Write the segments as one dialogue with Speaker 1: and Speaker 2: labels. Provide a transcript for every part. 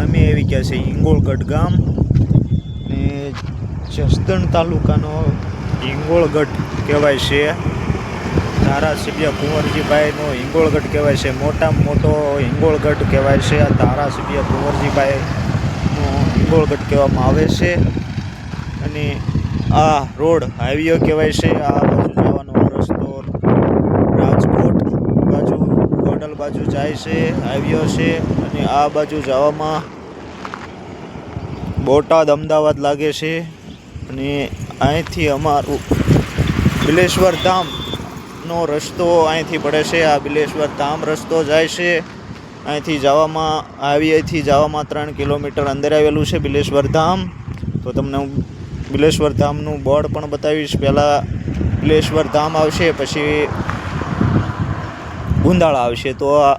Speaker 1: અમે આવી ગયા છે હિંગોળગઢ ગામ ને જસદણ તાલુકાનો હિંગોળગઢ કહેવાય છે. ધારાસભ્ય કુંવરજીભાઈનો હિંગોળગઢ કહેવાય છે. મોટામાં મોટો હિંગોળગઢ કહેવાય છે. આ ધારાસભ્ય કુંવરજીભાઈનો હિંગોળગઢ કહેવામાં આવે છે. અને આ રોડ હાઈવે કહેવાય છે. આ બાજુ જવાનો રસ્તો રાજકોટ બાજુ, ગોંડલ બાજુ જાય છે. હાઈવે છે. અને આ બાજુ જવામાં બોટાદ અમદાવાદ લાગે છે અને અહીંથી અમારું બિલેશ્વર ધામનો રસ્તો અહીંથી પડે છે. આ બિલેશ્વર ધામ રસ્તો જાય છે. અહીંથી જવામાં હાઈવેથી જવામાં ત્રણ કિલોમીટર અંદર આવેલું છે બિલેશ્વર ધામ. તો તમને હું બિલેશ્વર ધામનું બોર્ડ પણ બતાવીશ. પહેલાં બિલેશ્વર ધામ આવશે, પછી ગુંદાળા આવશે. તો આ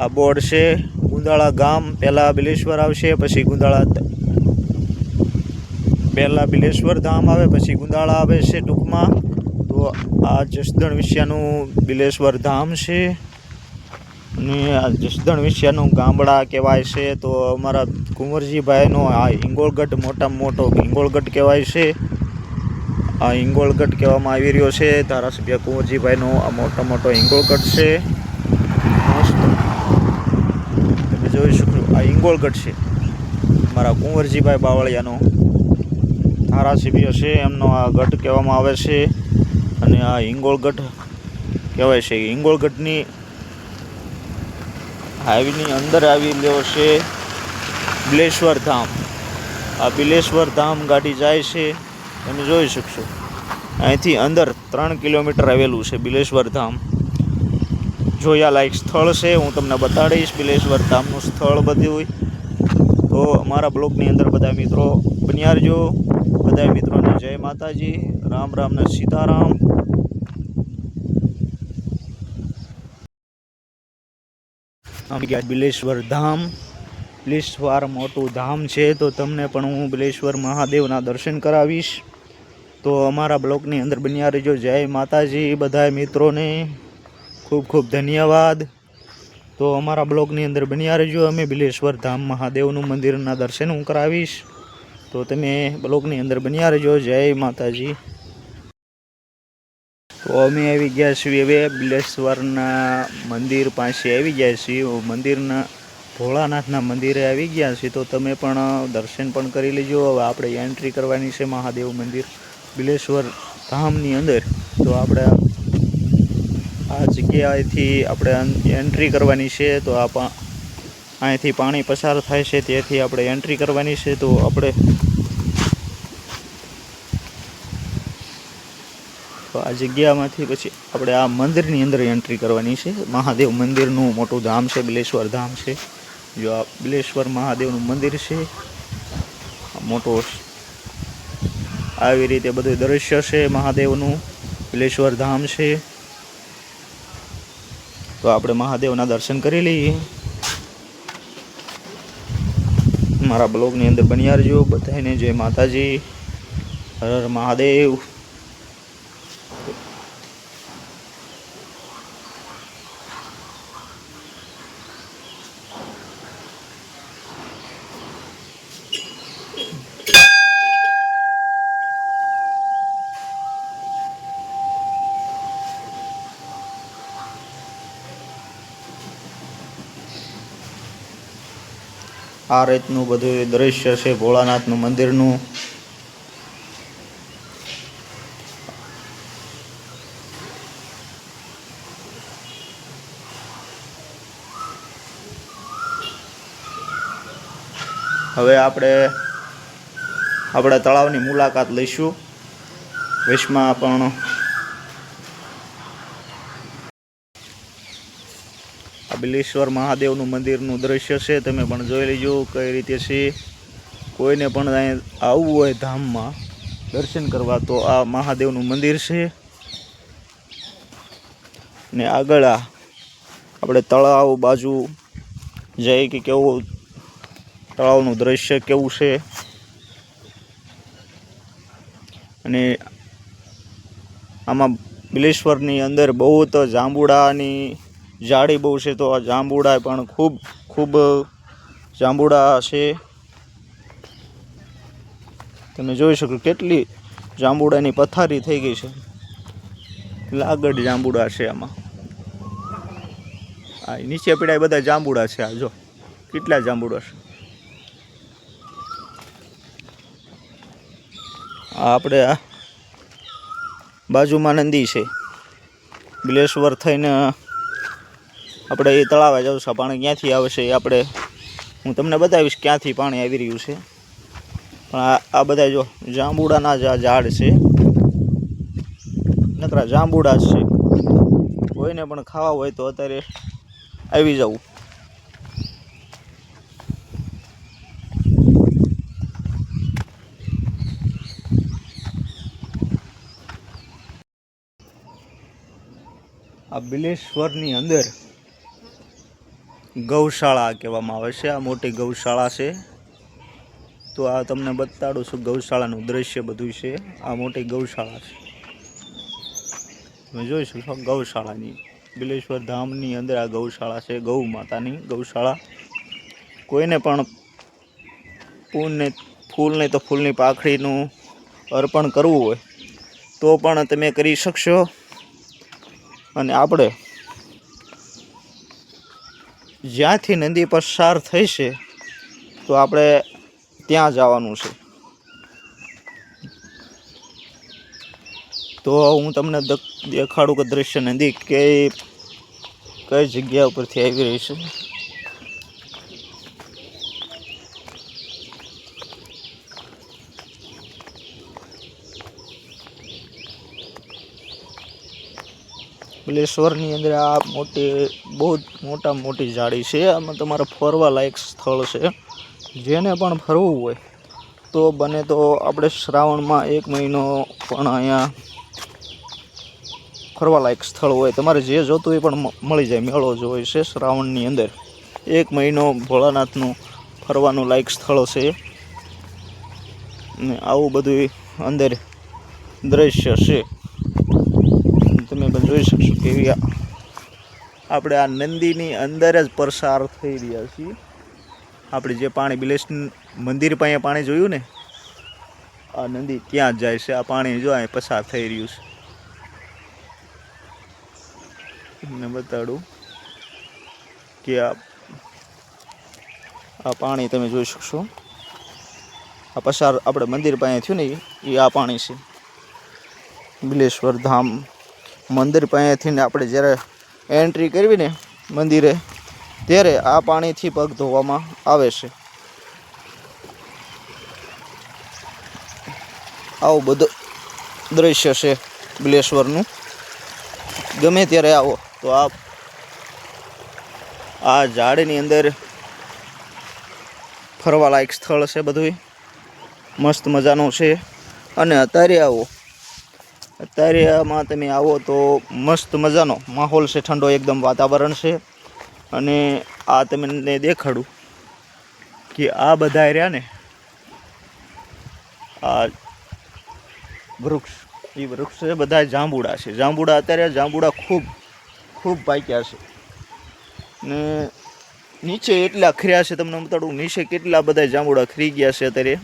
Speaker 1: આ બોર્ડ છે, ગુંદાળા ગામ, પહેલાં બિલેશ્વર આવશે, પછી ગુંદાળા પહેલાં બિલેશ્વર ધામ આવે, પછી ગુંદાળા આવે છે ટૂંકમાં. તો આ જસદણ વિશ્યાનું બિલેશ્વર ધામ છે. અને આ જસદણ વિશ્યાનું ગામડા કહેવાય છે. તો અમારા કુંવરજીભાઈનો આ હિંગોળગઢ મોટામાં મોટો હિંગોળગઢ કહેવાય છે. આ હિંગોળગઢ કહેવામાં આવી રહ્યો છે. ધારાસભ્ય કુંવરજીભાઈનો આ મોટો મોટો હિંગોળગઢ છે મસ્ત તમે જોઈ શકો આ હિંગોળગઢ છે. મારા કુંવરજીભાઈ બાવળિયાનો ધારાસભ્ય છે. એમનો આ ગઢ કહેવામાં આવે છે અને આ હિંગોળગઢ કહેવાય છે. હિંગોળગઢની હાઈવેની અંદર આવી લેવો છે બિલેશ્વર ધામ. આ બિલેશ્વર ધામ ગાડી જાય છે. તમે જોઈ શકશો. અહીંથી અંદર ત્રણ કિલોમીટર આવેલું છે બિલેશ્વર ધામ. જોયા લાયક સ્થળ છે. હું તમને બતાડીશ બિલેશ્વર ધામનું સ્થળ બધું. તો અમારા બ્લોગની અંદર બધા મિત્રો બન્યા રહેજો બધા મિત્રોને જય માતાજી. રામ રામને સીતારામ. આમ ગયા બિલેશ્વર ધામ. બિલેશ્વર મોટું ધામ છે. તો તમને પણ હું બિલેશ્વર મહાદેવના દર્શન કરાવીશ. તો અમારા બ્લોગની અંદર બન્યા રહેજો જય માતાજી. બધા મિત્રોને. ખૂબ ખૂબ ધન્યવાદ. તો અમારા બ્લોગની અંદર બન્યા રહેજો. અમે બિલેશ્વર ધામ મહાદેવનું મંદિરના દર્શન હું કરાવીશ. તો તમે બ્લોગની અંદર બન્યા રહેજો. જય માતાજી. તો અમે આવી ગયા છીએ હવે બિલેશ્વરના મંદિર પાસે આવી ગયા છીએ. મંદિરના ભોળાનાથના મંદિરે આવી ગયા છીએ. તો તમે પણ દર્શન પણ કરી લેજો. હવે આપણે એન્ટ્રી કરવાની છે મહાદેવ મંદિર બિલેશ્વર ધામની અંદર. તો આપણે આ જગ્યાએથી આપણે એન્ટ્રી કરવાની છે તો આ અહીંથી પાણી પસાર થાય છે ત્યાંથી આપણે એન્ટ્રી કરવાની છે તો આપણે આ જગ્યામાંથી પછી આપણે આ મંદિરની અંદર એન્ટ્રી કરવાની છે. મહાદેવ મંદિરનું મોટું ધામ છે, બિલેશ્વર ધામ છે. જો આ બિલેશ્વર મહાદેવનું મંદિર છે, મોટો આવી રીતે બધું દ્રશ્ય છે મહાદેવનું. બિલેશ્વર ધામ છે. તો આપણે મહાદેવના દર્શન કરી લઈએ. મારા બ્લોગની અંદર બન્યા રહેજો. બધાને જય માતાજી. હર હર મહાદેવ. આ રીતનું બધું દ્રશ્ય છે, ભોળાનાથનું મંદિરનું. હવે આપણે આપણા તળાવની મુલાકાત લઈશું. વિશ્વમાં પણ બિલેશ્વર મહાદેવનું મંદિરનું દ્રશ્ય છે, તમે પણ જોઈ લેજો કઈ રીતે છે. કોઈને પણ અહીં આવવું હોય ધામમાં દર્શન કરવા તો આ મહાદેવનું મંદિર છે. ને આગળ આપણે તળાવ બાજુ જઈ કે કેવું તળાવનું દ્રશ્ય કેવું છે. અને આમાં બિલેશ્વરની અંદર બહુ જ જાંબુડાની જાડી બહુ છે તો આ જાંબુડા પણ ખૂબ ખૂબ જાંબુડા છે. તમે જોઈ શકો કેટલી જાંબુડાની પથારી થઈ ગઈ છે. લાગડ જાંબુડા છે આમાં. આ નીચે પીડા એ બધા જાંબુડા છે આ, જો. કેટલા જાંબુડા છે. આપણે આ બાજુમાં નંદી છે. બિલેશ્વર થઈને આપણે એ તળાવે જવું છે. પાણી ક્યાંથી આવશે એ આપણે હું તમને બતાવીશ ક્યાંથી પાણી આવી રહ્યું છે. પણ આ બધા જો જાંબુડાના જ ઝાડ છે. નકરા જાંબુડા છે. કોઈને પણ ખાવા હોય તો અત્યારે આવી જવું આ બિલેશ્વરની અંદર ગૌશાળા કહેવામાં આવે છે. આ મોટી ગૌશાળા છે. તો આ તમને બતાડું છું ગૌશાળાનું દ્રશ્ય બધું છે. આ મોટી ગૌશાળા છે. તમે જોઈશું ગૌશાળાની, બિલેશ્વર ધામની અંદર આ ગૌશાળા છે, ગૌ માતાની ગૌશાળા. કોઈને પણ ફૂલને તો ફૂલની પાખડીનું અર્પણ કરવું હોય, તો પણ તમે કરી શકશો. અને આપણે જ્યાંથી નદી પસાર થઈ છે, તો આપણે ત્યાં જવાનું છે. તો હું તમને દેખાડું કે દ્રશ્ય નદી કઈ કઈ જગ્યા ઉપરથી આવી રહી છે? બિલેશ્વરની અંદર આ મોટી બહુ જ મોટા મોટી જાળી છે. આમાં તમારે ફરવા લાયક સ્થળ છે. જેને પણ ફરવું હોય તો બને તો આપણે શ્રાવણમાં એક મહિનો પણ અહીંયા ફરવા લાયક સ્થળ હોય. તમારે જે જોતું હોય પણ મળી જાય. મેળો જ હોય છે શ્રાવણની અંદર. એક મહિનો ભોળાનાથનું ફરવાનું લાયક સ્થળ છે. ને આવું બધું અંદર દ્રશ્ય છે. તમે જોઈ શકશો કેવી આપણે આ નંદીની અંદર જ પસાર થઈ રહ્યા છીએ. આપણે જે પાણી બિલેશ મંદિર પાસે પાણી જોયું ને, આ નદી ત્યાં જ જાય છે? આ પાણી જો અહીં પસાર થઈ રહ્યું છે. તમને બતાડું કે આ આ પાણી તમે જોઈ શકશો. આ પસાર આપણે મંદિર પાસે થયું ને, એ આ પાણી છે. બિલેશ્વર ધામ મંદિર પાસેથી આપણે જ્યારે એન્ટ્રી કરવી ને મંદિરે, ત્યારે આ પાણીથી પગ ધોવામાં આવે છે. આવું બધું દ્રશ્ય છે બિલેશ્વરનું. ગમે ત્યારે આવો તો આ આ ઝાડની અંદર ફરવા લાયક સ્થળ છે બધું મસ્ત મજાનું છે. અને અત્યારે આવો. અત્યારે આમાં તમે આવો તો મસ્ત મજાનો માહોલ છે, ઠંડો એકદમ વાતાવરણ છે. અને આ તમને દેખાડું કે આ બધા રહ્યા ને, આ વૃક્ષ, એ વૃક્ષ છે બધા જાંબુડા છે. જાંબુડા અત્યારે જાંબુડા ખૂબ ખૂબ પાક્યા છે. ને નીચે એટલા ખર્યા છે, તમને બતાડું, નીચે કેટલા બધા જાંબુડા ખરી ગયા છે અત્યારે.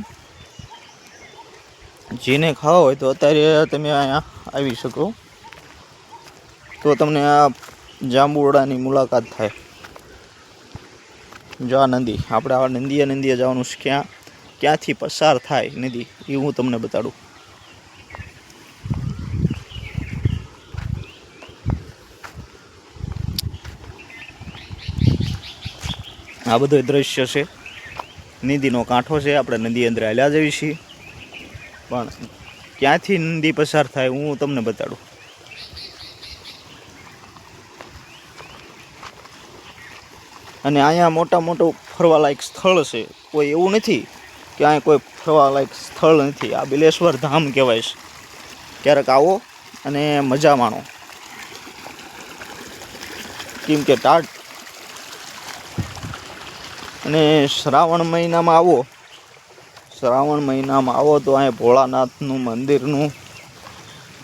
Speaker 1: જેને ખાવા હોય તો અત્યારે તમે અહીંયા આવી શકો. તો તમને આ જાંબુવાડાની મુલાકાત થાય. જો આ નદી, આપણે આ નદીએ નદીએ જવાનું ક્યાં? ક્યાંથી પસાર થાય નદી, એ હું તમને બતાડું. આ બધો દ્રશ્ય છે. નદીનો કાંઠો છે, આપણે નદી અંદર હાલ્યા જઈએ છીએ. પણ ક્યાંથી નદી પસાર થાય હું તમને બતાડું. અને અહીંયા મોટા મોટું ફરવાલાયક સ્થળ છે. કોઈ એવું નથી કે અહીંયા કોઈ ફરવાલાયક સ્થળ નથી. આ બિલેશ્વર ધામ કહેવાય છે. ક્યારેક આવો અને મજા માણો. કેમ કે ટાટ અને શ્રાવણ મહિનામાં આવો શ્રાવણ મહિનામાં આવો તો અહીંયા ભોળાનાથનું મંદિરનું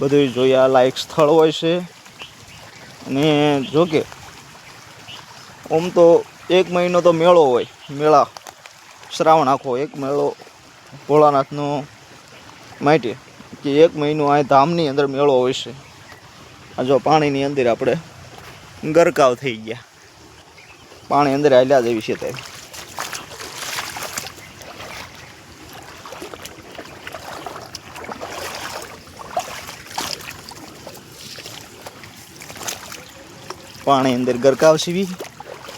Speaker 1: બધું જોયા લાયક સ્થળ હોય છે. અને જો કે આમ તો એક મહિનો તો મેળો હોય, મેળા, શ્રાવણ આખો એક મેળો ભોળાનાથનો માટે કે એક મહિનો આ ધામની અંદર મેળો હોય છે. આ જો પાણીની અંદર આપણે ગરકાવ થઈ ગયા. પાણી અંદર હાલ્યા જેવી છે તે પાણી અંદર ગરકાવ સીવી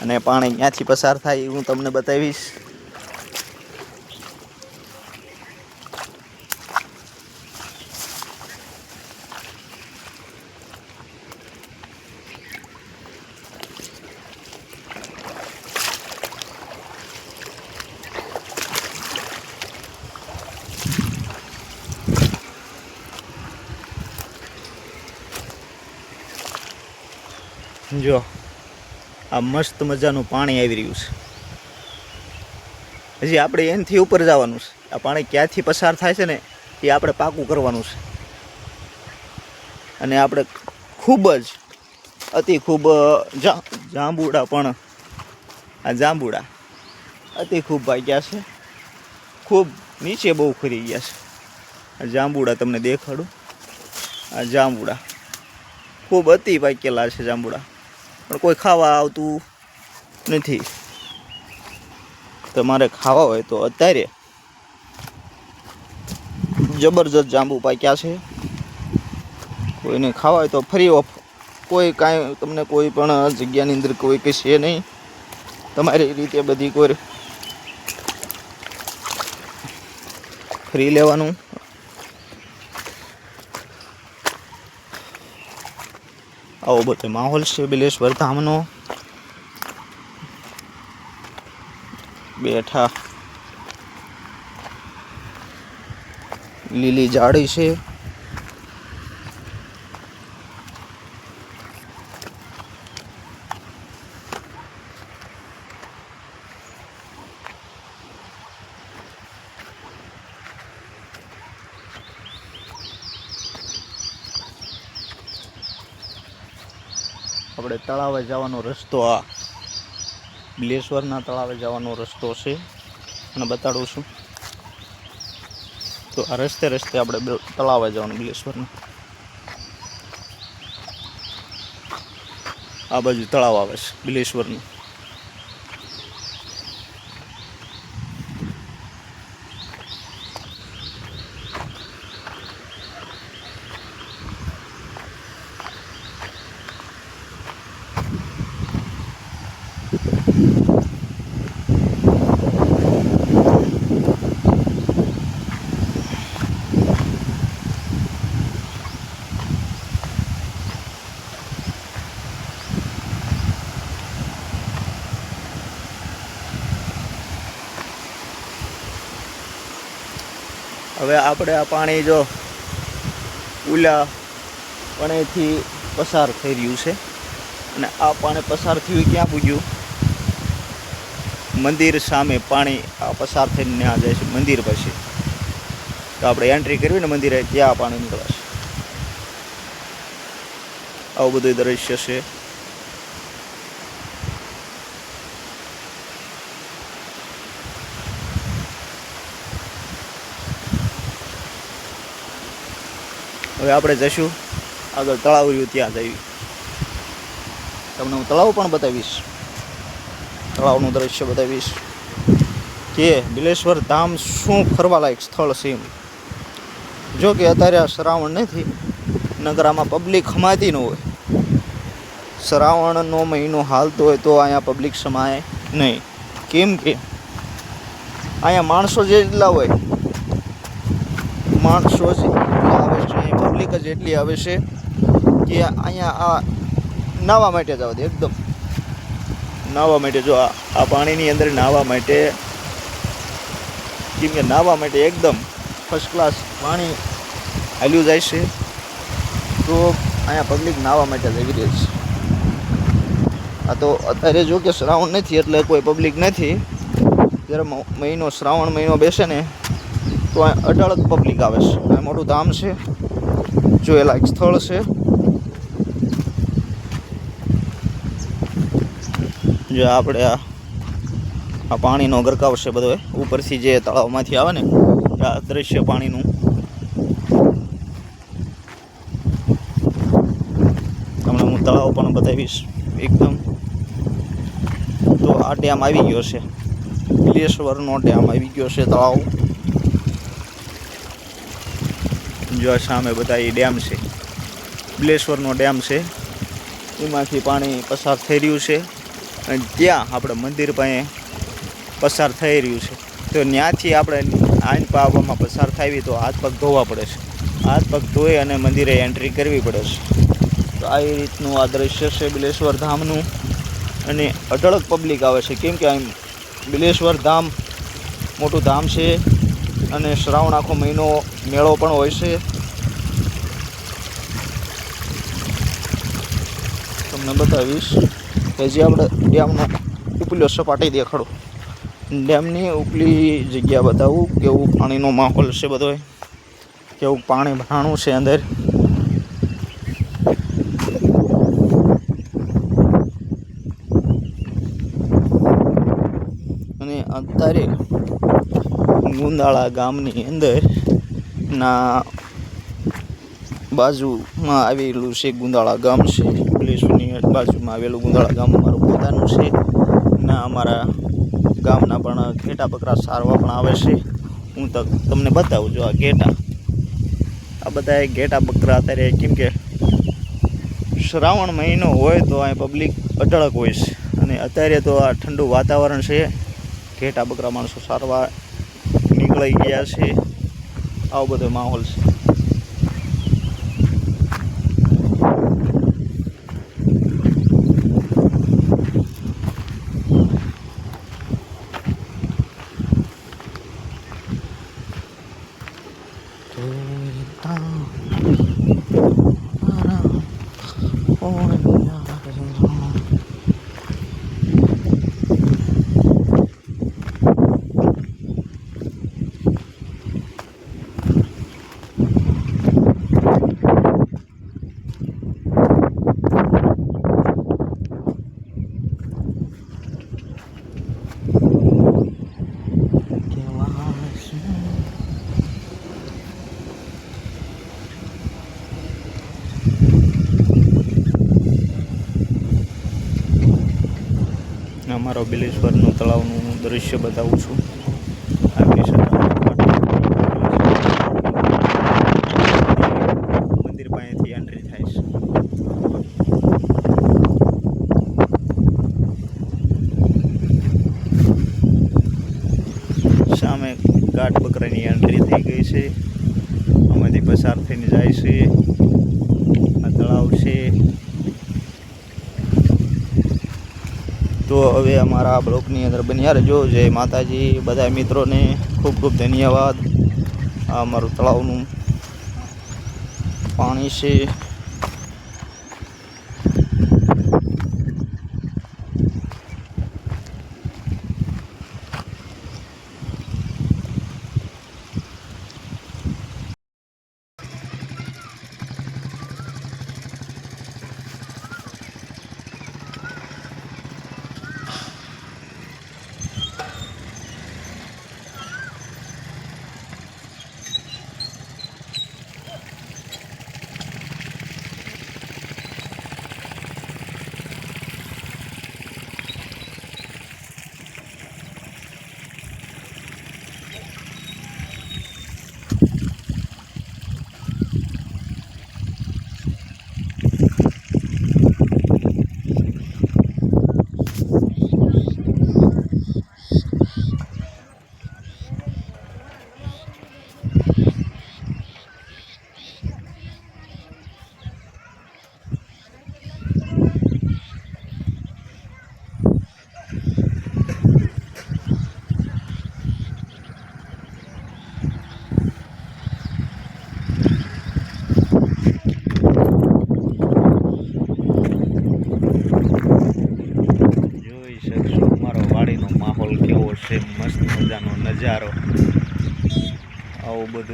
Speaker 1: અને પાણી ક્યાંથી પસાર થાય એ હું તમને બતાવીશ જો આ મસ્ત મજાનું પાણી આવી રહ્યું છે. હજી આપણે એનથી ઉપર જવાનું છે. આ પાણી ક્યાંથી પસાર થાય છે ને એ આપણે પાકું કરવાનું છે. અને આપણે ખૂબ જ, અતિ ખૂબ જાંબુડા પણ, આ જાંબુડા અતિ ખૂબ ભાગ્યા છે. ખૂબ નીચે બહુ ખરી ગયા છે. આ જાંબુડા તમને દેખાડું. આ જાંબુડા ખૂબ અતિ પાકેલા છે જાંબુડા. પણ કોઈ ખાવા આવતું નથી. તમારે ખાવા હોય તો અત્યારે જબરજસ્ત જાંબુ પાક્યા છે. કોઈને ખાવા હોય તો ફરી ઓફ, કોઈ કાંઈ તમને કોઈ પણ જગ્યાની અંદર કોઈ કંઈ છે નહીં. તમારી રીતે બધી કોઈ ફ્રી લેવાનું. આવો બધો માહોલ છે બિલેશ્વર ધામનો. બેઠા. લીલી જાડી છે. આપણે તળાવે જવાનો રસ્તો આ. બિલેશ્વરના તળાવે જવાનો રસ્તો છે. અને બતાડું છું. તો આ રસ્તે રસ્તે આપણે તળાવે જવાનું બિલેશ્વરના. આ બાજુ તળાવ આવે છે, બિલેશ્વરનું. હવે આપણે આ પાણી જો ઉલા પાણીથી પસાર થઈ રહ્યું છે. અને આ પાણી પસાર થયું ક્યાં પૂજ્યું? મંદિર સામે પાણી આ પસાર થઈને ત્યાં જાય છે, મંદિર પછી તો આપણે એન્ટ્રી કરવી ને મંદિરે ત્યાં પાણી નીકળશે. આવું બધું દ્રશ્ય છે. હવે આપણે જઈશું આગળ તળાવ રહ્યું ત્યાં જઈ તમને હું તળાવ પણ બતાવીશ. તળાવનું દ્રશ્ય બતાવીશ કે બિલેશ્વર ધામ શું ફરવાલાયક સ્થળ છે એમ. જો કે અત્યારે આ શ્રાવણ નથી નગર આમાં પબ્લિક હમાતી ન હોય. શ્રાવણનો મહિનો હાલતો હોય તો અહીંયા પબ્લિક સમાય નહીં. કેમ કે અહીંયા માણસો જેટલા હોય, માણસો જ પબ્લિક જ એટલી આવે છે કે અહીંયા આ નાહવા માટે જ આવે એકદમ. નાહવા માટે જો આ પાણીની અંદર નાહવા માટે, કેમ કે નાહવા માટે એકદમ ફર્સ્ટ ક્લાસ પાણી હાલ્યું જાય છે. તો અહીંયા પબ્લિક નાહવા માટે જ આવી રહી છે. આ તો અત્યારે જો કે શ્રાવણ નથી, એટલે કોઈ પબ્લિક નથી. જ્યારે મહિનો, શ્રાવણ મહિનો બેસે ને, તો અહીં અઢળક પબ્લિક આવે છે. મોટું ધામ છે. જોયેલા એક સ્થળ છે. જો આપણે આ આ પાણીનો ગરકાવ છે બધો ઉપરથી જે તળાવમાંથી આવે ને, આ દ્રશ્ય પાણીનું. તમને હું તળાવ પણ બતાવીશ એકદમ. તો આ ડેમ આવી ગયો છે. બિલેશ્વરનો ડેમ આવી ગયો છે તળાવ. જો આ સામે બધા એ ડેમ છે. બિલેશ્વરનો ડેમ છે. એમાંથી પાણી પસાર થઈ રહ્યું છે. અને ત્યાં આપણે મંદિર પાસે પસાર થઈ રહ્યું છે. તો ત્યાંથી આપણે આઈન પાવામાં પસાર થાવી તો હાથ પગ ધોવા પડે છે. હાથ પગ ધોઈ અને મંદિરે એન્ટ્રી કરવી પડે છે. તો આ રીતનું આ દ્રશ્ય છે બિલેશ્વર ધામનું. અને અઢળક પબ્લિક આવે છે. કેમ કે આમ બિલેશ્વર ધામ મોટું ધામ છે. અને શ્રાવણ આખો મહિનો મેળો પણ હોય છે. તમને બતાવીશ કે જે આપણે ડેમનો ઉપલ્યો સપાટી દેખાડો. ડેમની ઉપલી જગ્યા બતાવું કેવું પાણીનો માહોલ છે બધો કેવું પાણી ભરાણું છે અંદર. અને અત્યારે ગુંદાળા ગામની અંદર ના બાજુમાં આવેલું છે ગુંદાળા ગામ છે. પ્લેસોની બાજુમાં આવેલું ગુંદાળા ગામ મારું પોતાનું છે. ના, અમારા ગામના પણ ઘેટા બકરા સારવા પણ આવે છે. હું તમને બતાવું છું આ ઘેટા. આ બધા ઘેટા બકરા અત્યારે કેમ કે શ્રાવણ મહિનો હોય તો અહીં પબ્લિક અઢળક હોય છે. અને અત્યારે તો આ ઠંડુ વાતાવરણ છે. ઘેટા બકરા માણસો સારવા નીકળી ગયા છે. આવો બધો માહોલ છે. અમારો બિલેશ્વરનું તળાવનું દૃશ્ય બતાવું છું આપણી સાથે મંદિર પાસેથી એન્ટ્રી થાય છે સામે ઘાટ બકરાની એન્ટ્રી થઈ ગઈ છે આમાંથી પસાર થઈને જાય છે આ તળાવ છે તો હવે અમારા આ બ્લોકની અંદર બન્યા રહેજો. જય માતાજી. બધા મિત્રોને ખૂબ ખૂબ ધન્યવાદ. આ અમારું તળાવનું પાણી છે.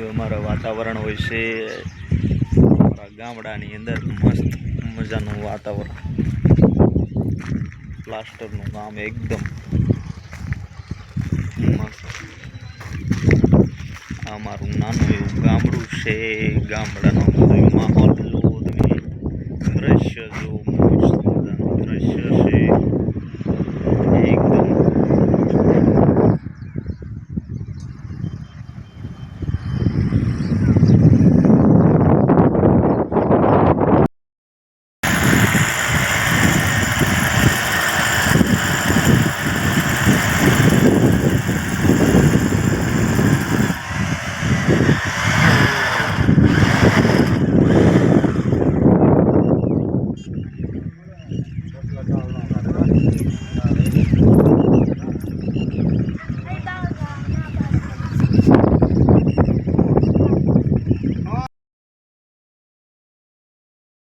Speaker 1: અમારા વાતાવરણ હોય છે અમારા ગામડાની અંદર મસ્ત મજાનું વાતાવરણ. પ્લાસ્ટરનું કામ એકદમ અમારું નાનું એવું ગામડું છે, ગામડાનું